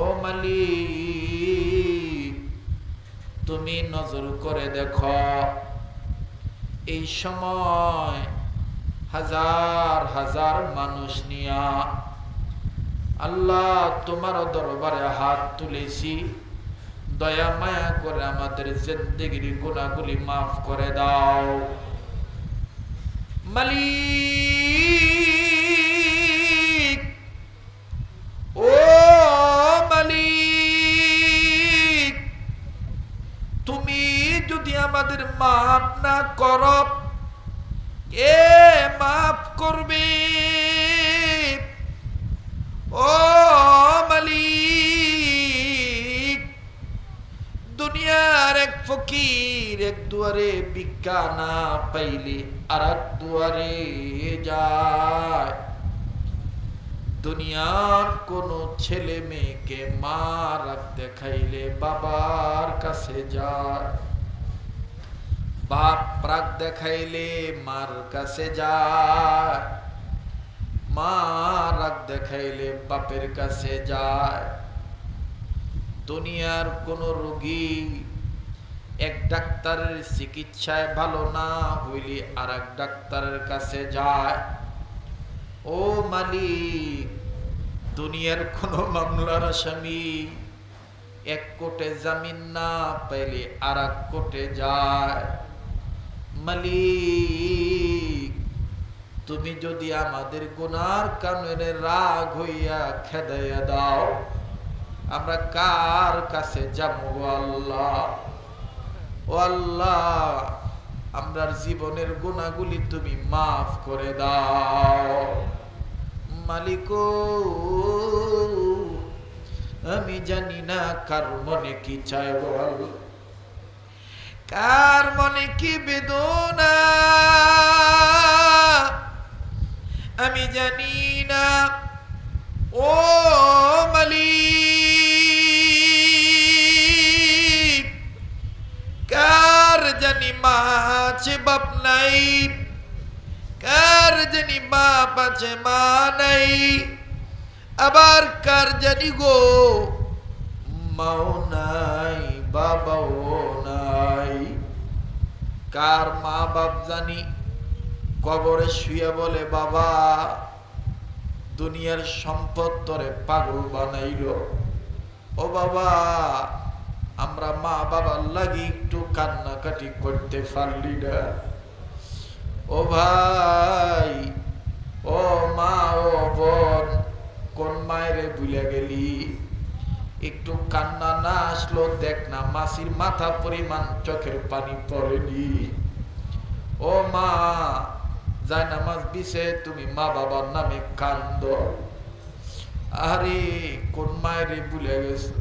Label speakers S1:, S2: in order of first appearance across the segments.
S1: ও মালিক, তুমি নজর করে দেখো, এই সময় হাজার হাজার মানুষ নিয়া আল্লাহ তোমার দরবারে হাত তুলেছি। দয়া, মায়া করে আমাদের জিন্দগির গুণাগুলি মাফ করে দাও। মালিক না কর। এ মাফ করবে। ও মালিক, দুনিয়ার এক ফকির এক দুয়ারে ভিক্ষা না পাইলে আর এক দুয়ারে যায়। দুনিয়ার কোন ছেলে মেয়েকে মার দেখাইলে বাবার কাছে যায়। বাপ প্রাক দেখাইলে মার কাছে যায় মা রাগ দেখাইলে বাপের কাছে যায়। দুনিয়ার কোন রোগী এক ডাক্তারের চিকিৎসায় ভালো না হইলে আর এক ডাক্তারের কাছে যায়। ও মালিক, দুনিয়ার কোন মামলার আসামি এক কোটে জামিন না পাইলে আর এক কোটে যায়। মালিক, তুমি যদি আমাদের গুনার কারণে রাগ হইয়া খেদাইয়া দাও, আমরা কার কাছে যাব আল্লাহ? ও আল্লাহ, আমরার জীবনের গুণাগুলি তুমি মাফ করে দাও। মালিক, আমি জানি না কার মনে কি চাই বল কার মনে কি বেদনা? আমি জানি না। ও মালিক, কার জানি মা আছে বাপ নাই? কার জানি বাপ আছে, মা নাই? আবার কার জানি গো, মাও নাই। নাই। কার মা বাপ জানি কবরে শুয়ে বলে, বাবা, দুনিয়ার সম্পদ তরে পাগল বানাইল। ও বাবা, আমরা মা বাবার লাগি একটু কান্নাকাটি করতে পারলি না। ও ভাই, ও মা, ও বোন, কোন মায়েরে ভুলে গেলি? একটু কান্না না আসলো দেখ না, মাসির মাথা পরিমাণ চোখের পানি পড়েনি। ও মা যায় নামাজ বিছে তুমি মা বাবার নামে কান্দ। আরে, কোন মায়েরে ভুলে গেছে?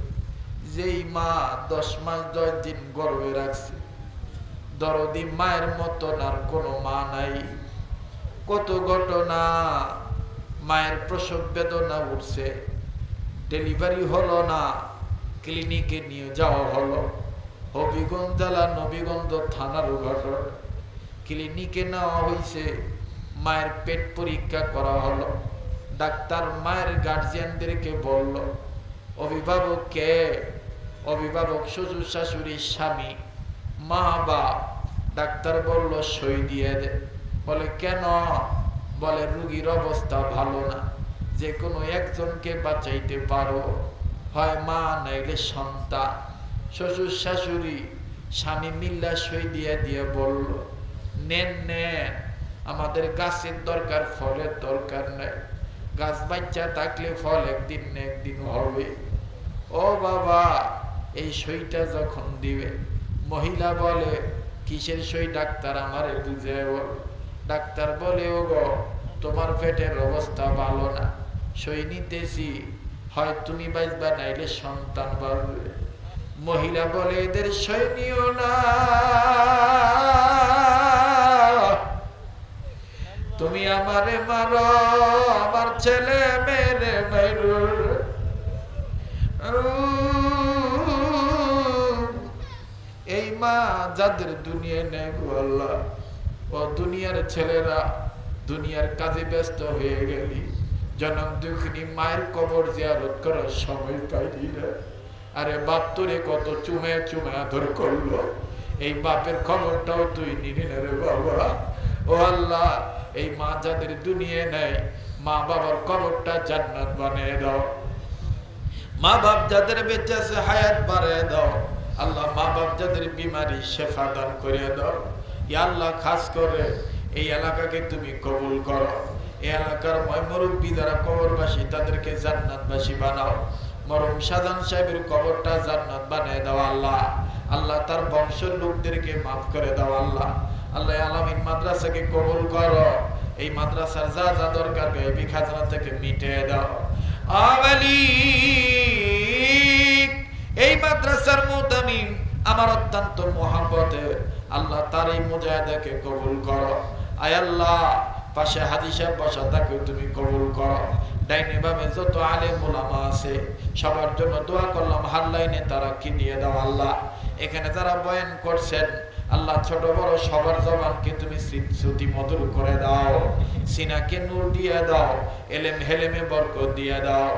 S1: যেই মা দশ মাস দশ দিন গর্বে রাখছে। দরদি মায়ের মতন আর কোনো মা নাই। কত ঘটনা, মায়ের প্রসব বেদনা উঠছে। ডেলিভারি হলো না, ক্লিনিকে নিয়ে যাওয়া হলো। হবিগঞ্জ জেলা নবীগঞ্জ থানার ঘটনা ক্লিনিকে নেওয়া হয়েছে, মায়ের পেট পরীক্ষা করা হলো। ডাক্তার মায়ের গার্জিয়ানদেরকে বলল, অভিভাবক কে? অভিভাবক শ্বশুর শাশুড়ির স্বামী, মা, বা? ডাক্তার বলল, সই দিয়ে দে। বলে, কেন? বলে, রুগীর অবস্থা ভালো না। যে কোনো একজনকে বাঁচাইতে পারো। হয় মা নাইলে সন্তান। শ্বশুর শাশুড়ি স্বামী মিল্লা সই দিয়ে দিয়ে বলল, নেন নেন, আমাদের গাছের দরকার, ফলের দরকার নেই। গাছ বাচ্চা থাকলে ফল একদিন না একদিন হবে। ও বাবা, এই সইটা যখন দিবে, মহিলা বলে, কিসের সই ডাক্তার আমারে বুঝে ডাক্তার বলে ও গো তোমার পেটের অবস্থা ভালো না। সই নিতেছি হয় তুমি বাঁচবা নাইলে সন্তান বাড়বে মহিলা বলে, এদের সই নিও না। তুমি আমারে মারো, আমার ছেলে মেরে মেরু এই মা যাদের দুনিয়ায় নেই আল্লাহ, ও দুনিয়ার ছেলেরা দুনিয়ার কাজে ব্যস্ত হয়ে গেলি। জনম দুঃখিনী মায়ের কবর জিয়ারত করার সময় পাইলি। না আরে বাপ তোরে কত চুমে চুমে আদর করল। এই বাপের খবরটাও তুই নিলি না রে বাবা। ও আল্লাহ, এই মা যাদের দুনিয়া নেই, মা বাবার কবরটা জান্নাত বানিয়ে দাও। মা বাপ যাদের বেঁচে আছে, হায়াত বাড়িয়ে দাও। আল্লাহ মা বাপ যাদের বিমারি, শেফা দান করে দাও। আল্লাহ, খাস করে এই এলাকাকে তুমি কবুল করো। এলাকার ময় মুরব্বী যারা কবরবাসী, তাদেরকে জান্নাতবাসী বানাও। মরম সাজান সাহেবের কবরটা জান্নাত বানিয়ে দাও আল্লাহ। আল্লাহ তার বংশের লোকদেরকে মাফ করে দাও আল্লাহ। আল্লাহ আলামিন মাদ্রাসাকে কবুল করো। এই মাদ্রাসার যা যা দরকার গাইবি খাজনা থেকে মিটিয়ে দাও। আওয়ালিক এই মাদ্রাসার মুতামিম আমার অত্যন্ত মহাব্বতের আল্লাহ তার এই মুজাহিদাকে কবুল করো। আয় আল্লাহ পাশে হাজি সাহেব বসা তাকেও তুমি কবুল করো। ডাইনে বামে যত আলেম ওলামা আছে, সবার জন্য দোয়া করলাম হাল্লাইনে তারা কি দিয়ে দাও আল্লাহ? এখানে যারা বয়ান করছেন, আল্লাহ ছোট বড় সবার জবানকে তুমি শ্রুতি মধুর করে দাও। সিনাকে নূর দিয়ে দাও, এলেম হেলেমে বরকত দিয়ে দাও।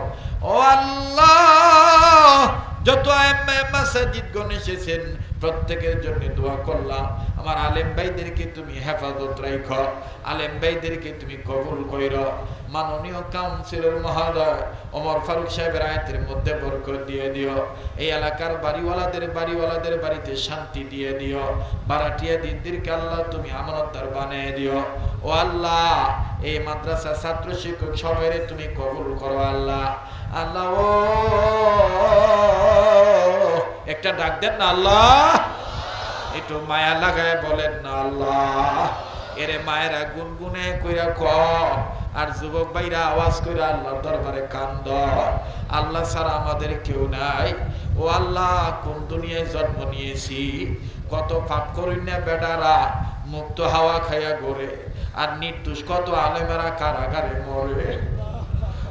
S1: ও আল্লাহ, যত এসেছেন প্রত্যেকের জন্য দোয়া করলাম। আমার আলেম ভাইদেরকে তুমি হেফাজত রাইখ। আলেম ভাইদেরকে তুমি কবুল কইর। মাননীয় কাউন্সিলর মহোদয়, ওমর ফারুক সাহেবের আয়াতের মধ্যে বরকত দিয়ে দিও। এই এলাকার বাড়িওয়ালাদের বাড়িওয়ালাদের বাড়িতে শান্তি দিয়ে দিও। বারাটিয়া দিনদেরকে আল্লাহ তুমি আমানতদার বানিয়ে দিও। ও আল্লাহ, এই মাদ্রাসা ছাত্র শিক্ষক সবাই তুমি কবুল করো আল্লাহ। আল্লাহ ও একটা ডাক দেন না, আল্লাহ। একটু মায়া লাগায় বলেন না, আল্লাহ। এরে মায়েরা গুনগুনে কইরা ক। আর যুবক ভাইরা আওয়াজ কইরা আল্লাহর দরবারে কান্দ। আল্লাহ ছাড়া আমাদের কেউ নাই। ও আল্লাহ, কোন দুনিয়ায় জন্ম নিয়েছি? কত পাপ করি না বেডারা মুক্ত হাওয়া খাইয়া গড়ে আর নির্দোষ, কত আলেমেরা কারাগারে মরে।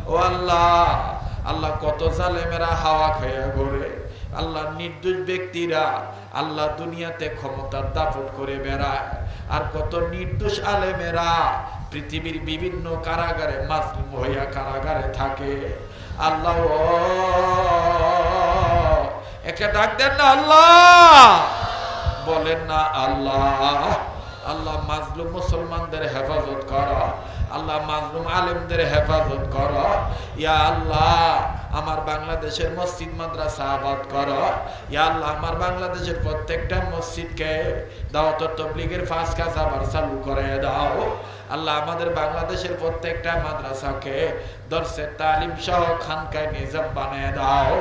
S1: ও আল্লাহ আল্লাহ কত জালেমেরা হাওয়া খাইয়া গড়ে আল্লাহ নির্দোষ ব্যক্তিরা আল্লাহ দুনিয়াতে ক্ষমতার দাপট করে বেড়ায়। আর কত নির্দোষ আলেমেরা পৃথিবীর বিভিন্ন কারাগারে মাসলুম হইয়া কারাগারে থাকে। আল্লাহ, একটা ডাক দেন না, আল্লাহ। বলেন না, আল্লাহ। আল্লাহ মাজলুম মুসলমানদের হেফাজত করো। আল্লাহ মাজলুম আলেমদের হেফাজত কর। ইয়া আল্লাহ আমার বাংলাদেশের মসজিদ, মাদ্রাসা আবাদ করো। ইয়া আল্লাহ, আমার বাংলাদেশের প্রত্যেকটা মসজিদকে দাওয়াত তবলিগের ফাঁস কাজ আবার চালু করে দাও। আল্লাহ, আমাদের বাংলাদেশের প্রত্যেকটা মাদ্রাসাকে দর্শের তালিম সহ খানকায় নিজাম বানিয়ে দাও।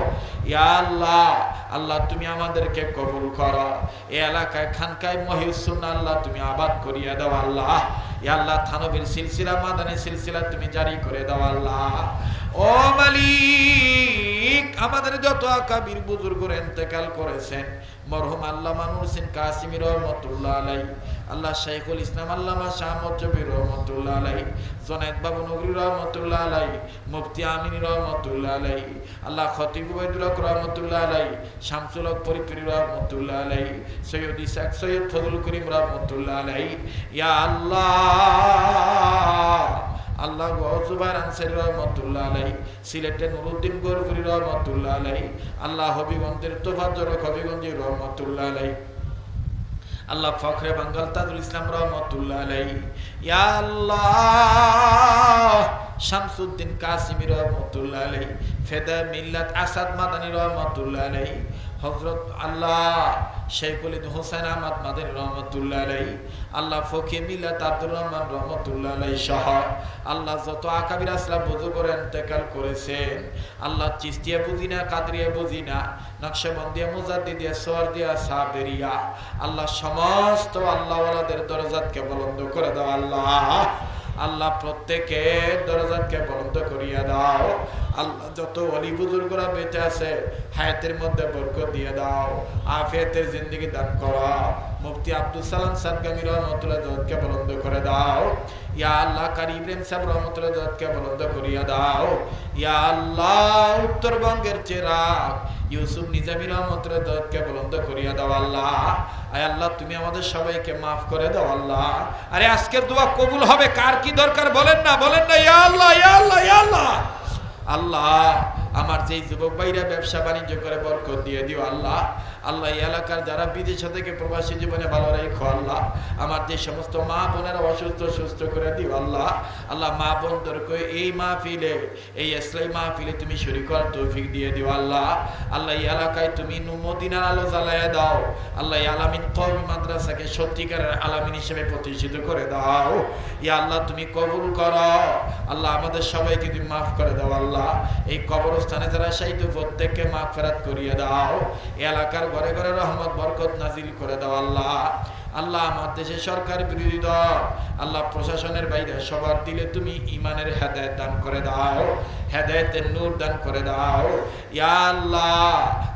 S1: ইয়া আল্লাহ আল্লাহ, তুমি আমাদেরকে কবুল করো। এ এলাকায় খানকায় মহিউসুন আল্লাহ, তুমি আবাদ করিয়ে দাও আল্লাহ। ইয়া আল্লাহ, থানবীর সিলসিলা, মাদানী সিলসিলা তুমি জারি করে দাও আল্লাহ। ও মালিক, আমাদের যত আকাবির বুজুর্গরা ইন্তেকাল করেছেন, মরহুম আল্লামা নুরসিন কাসিমি রহমতুল্লাহ আলাই আল্লাহ শাইখুল ইসলাম আল্লামা শাহ মজ্জবি রহমতুল্লাহ আলাই জনায়েদ বাবু নগরী রহমতুল্লাহ আলাই মুফতি আমিনী রহমতুল্লাহ আলাই আল্লাহ খতিব উবাইদুল রহমতুল্লাহ আলাই শামসুল হক ফরিদপুরি রহমতুল্লাহ আলাই সৈয়দ ইসাক সৈয়দ ফজল করিম রহমতুল্লাহ আলাই ইয়া আল্লাহ! আল্লাহ জুবাইর আনসারি রহমতুল্লাহ আলাই সিলেটে নুরুদ্দিন গরফুরি রহমতুল্লাহ আলাই আল্লাহ হবিগঞ্জের তোফাজরক হবিগঞ্জি রহমতুল্লাহ আলাই আল্লাহ ফখরে বাঙ্গাল তাজুল ইসলাম রহমতুল্লাহ আলাই ইয়া আল্লাহ শামসুদ্দিন কাসিমি রহমতুল্লাহ আলাই ফেদা মিল্লাত আসাদ মাদানী রহমতুল্লাহ আলাই হজরত আল্লাহ শেখুল হোসেন আহমদ মাদিন রহমতুল্লাহ আলাই আল্লাহ ফকি মিল্লাত আব্দুর রহমান রহমতুল্লাহ আলাই সহ আল্লাহ যত আকাবির আসলাম বুজুর্গর এন্তেকাল করেছেন। আল্লাহ চিস্তিয়া বুঝি না, কাদরিয়া বুঝি না, নকশবন্দিয়া, মুজাদ্দিদিয়া, সোয়ারদিয়া, সাবেরিয়া। আল্লাহ সমস্ত আল্লাহওয়ালাদের দরজাতকে বলন্দ করে দাও, আল্লাহ। আল্লাহ প্রত্যেকের দরজাতকে বলন্দ করিয়া দাও। আল্লাহ যত অলি বুজুর্গরা বেঁচে আছে, হায়াতের মধ্যে বরকত দিয়ে দাও, আফিয়াতের জিন্দগি দান করো। মুফতি আব্দুল সালাম সাদগামী রহমতুল্লাহ জগৎকে বলন্দ করে দাও। ইয়া আল্লাহ কারি ইব্রাহিম সাহেব রহমতুল্লাহ জগৎকে বলন্দ করিয়া দাও। ইয়া আল্লাহ উত্তরবঙ্গের চেরাগ ইউসুফ নিজামী রহমতুল্লাহ জগৎকে বলন্দ করিয়া দাও আল্লাহ। আয় আল্লাহ, তুমি আমাদের সবাইকে মাফ করে দাও আল্লাহ। আরে আজকের দোয়া কবুল হবে, কার কি দরকার বলেন না বলেন না, ইয়া আল্লাহ ইয়া আল্লাহ ইয়া আল্লাহ। আল্লাহ আমার যেই যুবক ভাইরা ব্যবসা বাণিজ্য করে বরকত দিয়ে দিও আল্লাহ। আল্লাহ এলাকার যারা বিদেশ থেকে প্রবাসী জীবনে ভালো রেখো, আল্লাহ। আমার যে সমস্ত মা বোনেরা অসুস্থ, সুস্থ করে দিও, আল্লাহ। আল্লাহ, মা বোনদেরকে এই মাহফিলে, এই ইসলাই মাহফিলে তুমি শরীর তৌফিক দিয়ে দিও, আল্লাহ। আল্লাহ, এই এলাকায় তুমি মদিনার আলো জ্বালায় দাও। আল্লাহ আলামিন কওমি মাদ্রাসাকে সত্যিকারের আলামিন হিসেবে প্রতিষ্ঠিত করে দাও। ইয়া আল্লাহ, তুমি কবুল করো। আল্লাহ, আমাদের সবাইকে তুমি মাফ করে দাও, আল্লাহ। এই কবরস্থানে যারা শাহিদ প্রত্যেককে মাফ ফেরাত করিয়ে দাও। এলাকার ঘরে ঘরে রহমত বরকত নাজিল করে দাও আল্লাহ। আল্লাহ আমার দেশে সরকার বিরোধী দল, আল্লাহ প্রশাসনের বাইরে সবার দিলে তুমি ইমানের হেদায়ত দান করে দাও, হেদায়তের নূর দান করে দাও। ইয়া আল্লাহ,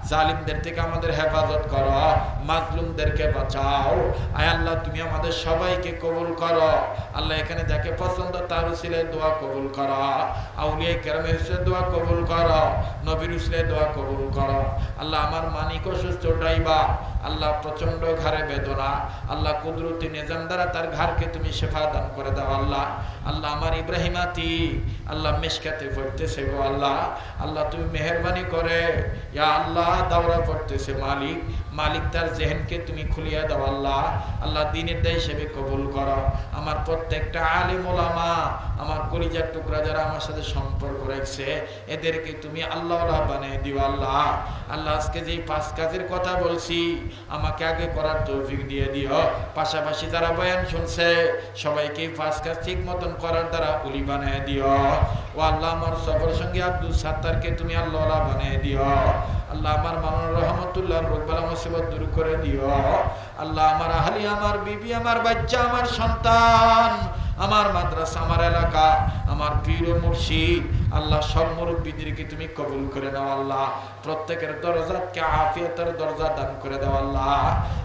S1: জালিমদের থেকে আমাদের হেফাজত করো, মাজলুমদেরকে বাঁচাও। আয় আল্লাহ, তুমি আমাদের সবাইকে কবুল করো। আল্লাহ এখানে যাকে পছন্দ তার উসিলে দোয়া কবুল করো। আউলিয়া কেরামের উসিলে দোয়া কবুল করো। নবীর উসিলে দোয়া কবুল করো। আল্লাহ আমার মানিক অসুস্থ ড্রাইভার। আল্লাহ প্রচণ্ড ঘরে বেদনা। আল্লাহ কুদরতি নিজাম দ্বারা তার ঘরকে তুমি শেফা দান করে দাও, আল্লাহ। আল্লাহ আমার ইব্রাহিমাতি আল্লাহ মেশকাতে পড়তেছে গো আল্লাহ। আল্লাহ তুমি মেহরবানি করে। ইয়া আল্লাহ, দাওরা পড়তেছে মালিক। মালিক তার জেহেনকে তুমি খুলিয়া দাও, আল্লাহ। আল্লাহ দিনের দায় হিসেবে কবুল করো। আমার প্রত্যেকটা আলিম ওলামা, আমার কলিজার টুকরা যারা আমার সাথে সম্পর্ক রাখছে, এদেরকে তুমি আল্লাহ বানিয়ে দিও, আল্লাহ। আল্লাহ, আজকে যে পাঁচ কাজের কথা বলছি, আমাকে আগে করার তৌফিক দিয়ে দিও। পাশাপাশি যারা বয়ান শুনছে, সবাইকে পাঁচ কাজ ঠিক মতন করার দ্বারা উলি বানিয়ে দিও। ও আল্লাহ, আমার সফর সঙ্গে আব্দুল সাত্তারকে তুমি আল্লাহ বানিয়ে দিও। আল্লাহ আমার মামুন রহমতুল্লাহ রোগবালা মুসিবত দূর করে দিও। আল্লাহ আমার আহলি, আমার বিবি, আমার বাচ্চা, আমার সন্তান, আমার মাদ্রাসা, আমার এলাকা, আমার প্রিয় মুর্শিদ, আল্লাহ সব মুরব্বীদেরকে তুমি কবুল করে দাও আল্লাহ। প্রত্যেকের দরজাতকে আফিয়তের দরজা দান করে দাও আল্লাহ।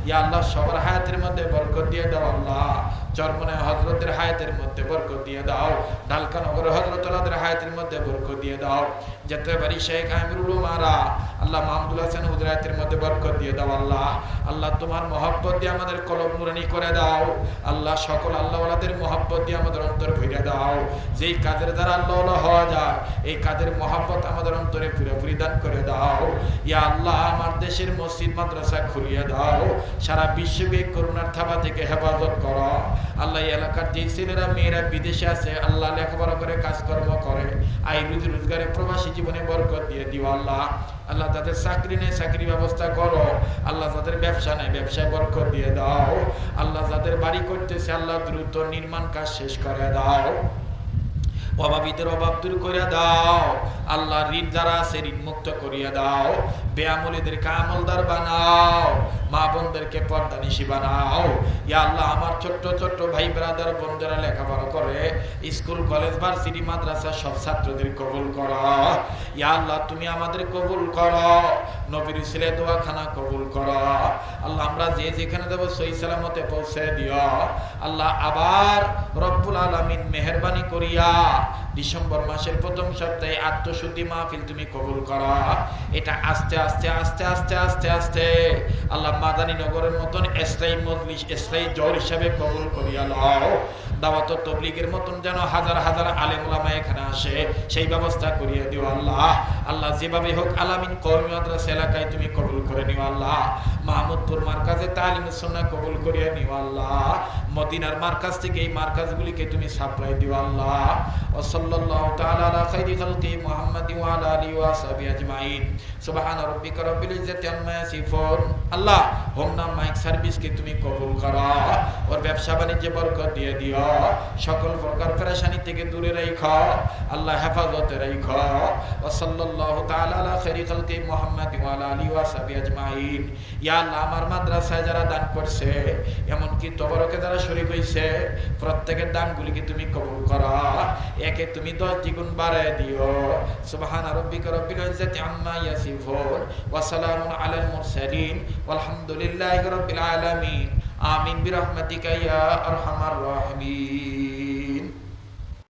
S1: ইয়া আল্লাহ সবার হায়াতের মধ্যে বরকত দিয়ে দাও আল্লাহ। চরমনে হজরতের হায়াতের মধ্যে বরকত দিয়ে দাও। ঢালকানগর হজরতলাদের হায়াতের মধ্যে বরকত দিয়ে দাও। যেতে পারি শেখ আমিরুল মারা আল্লাহ মাহমুদুল হাসান হুজরাতের মধ্যে বরকত দিয়ে দাও, আল্লাহ। আল্লাহ, তোমার মহব্বত দিয়ে আমাদের কলম নুরানি করে দাও। আল্লাহ, সকল আল্লাহওয়ালাদের মহব্বত দিয়ে আমাদের অন্তর ভরে দাও। যেই কাজের দ্বারা আল্লাহ হওয়া যায়, এই কাজের মহব্বত আমাদের অন্তরে পুরোপুরি দান করে দাও। ইয়া আল্লাহ, আমার দেশের মসজিদ, মাদ্রাসা খুলিয়ে দাও। সারা বিশ্বকে করোনার থাবা থেকে হেফাজত করো। আল্লাহ এলাকার যে ছেলেরা, মেয়েরা বিদেশে আছে, আল্লাহ লেখাপড়া করে, কাজকর্ম করে আই রুজি রোজগারে প্রবাসী জীবনে বরকত দিয়ে দিও, আল্লাহ। আল্লাহ তাদের চাকরি নেই, চাকরি ব্যবস্থা করো। আল্লাহ যাদের ব্যবসা নেই, ব্যবসায় বরকত দিয়ে দাও। আল্লাহ তাদের বাড়ি করতেছে, আল্লাহ দ্রুত নির্মাণ কাজ শেষ করে দাও। অভাবীদের অভাব দূর করে দাও। আল্লাহ ঋণ যারা আছে ঋণ মুক্ত করিয়া দাও। বেআমলিদেরকে আমলদার বানাও, মা বোনদেরকে পর্দা নিশি বানাও। ইয়া আল্লাহ, আমার ছোট্ট ছোট্ট ভাই ব্রাদার বোন যারা লেখাপড়া করে, স্কুল, কলেজ মাদ্রাসা, সব ছাত্রদের কবুল করো। ইয়া আল্লাহ, তুমি আমাদের কবুল করো, নবীর ছেলে দোয়াখানা কবুল করো। আল্লাহ, আমরা যে যেখানে দেবো সালামতে পৌঁছে দিও। আল্লাহ, আবার রব্বুল আলমিন মেহরবানি করিয়া ডিসেম্বর মাসের প্রথম সপ্তাহে আত্মশুদ্ধি মাহফিল তুমি কবুল করো। এটা আস্তে আস্তে আস্তে আস্তে আস্তে আস্তে। আল্লাহ মাদানী নগরের মতন এসরাই মজলিস এসরাই জোর হিসাবে কবুল করিয়া লও। দাওয়াত তবলিগের মতন যেন হাজার হাজার এখানে আসে, সেই ব্যবস্থা করিয়ে দিও আল্লাহ। আল্লাহ যেভাবে হোক আলামিন কওমি মাদ্রাসা এলাকায় তুমি কবুল করে নিও আল্লাহ। মাহমুদপুর মার্কাজে তালিম সুন্নাহ কবুল করিয়ে নিও আল্লাহ। মদিনার মার্কাজ থেকে এই মার্কাজগুলিকে তুমি সাপ্লাই দিও আল্লাহ। তাআলা আলা খাইরি খালকি মুহাম্মাদি ওয়া আলা আলিহি ওয়া সাহবিহি আজমাইন। সুবহান রাব্বিকা রাব্বিল ইজ্জাতি আম্মা ইয়াসিফুন। আল্লাহ, হোম নাম মাইক সার্ভিসকে তুমি কবুল করো। ওর ব্যবসা বাণিজ্যে বরকত দিয়ে দিও। সকল প্রকার পেরেশানি থেকে দূরে রাখো। আল্লাহ হেফাজতে রাখো। ও সাল্লাল্লাহু তাআলা আলা খাইরি খালকি মুহাম্মাদি ওয়া আলা আলিহি ওয়া সাহবিহি আজমাইন। ইয়া আল্লাহ, আমার মাদ্রাসায় যারা দান করছে, এমনকি তবরকে যারা শরীক হইছে, প্রত্যেকের দানগুলিকে তুমি কবুল করো? একে তুমি দশ দ্বিগুণ বাড়ায় দিও। সুবাহান রাব্বিকা রব্বিল ইজ্জাতি আম্মা ইয়াসিফুন, ওয়া সালামুন আলাল মুরসালিন আলামিন। আমিন বিরহমাতিকা ইয়া আরহামার রাহিমিন।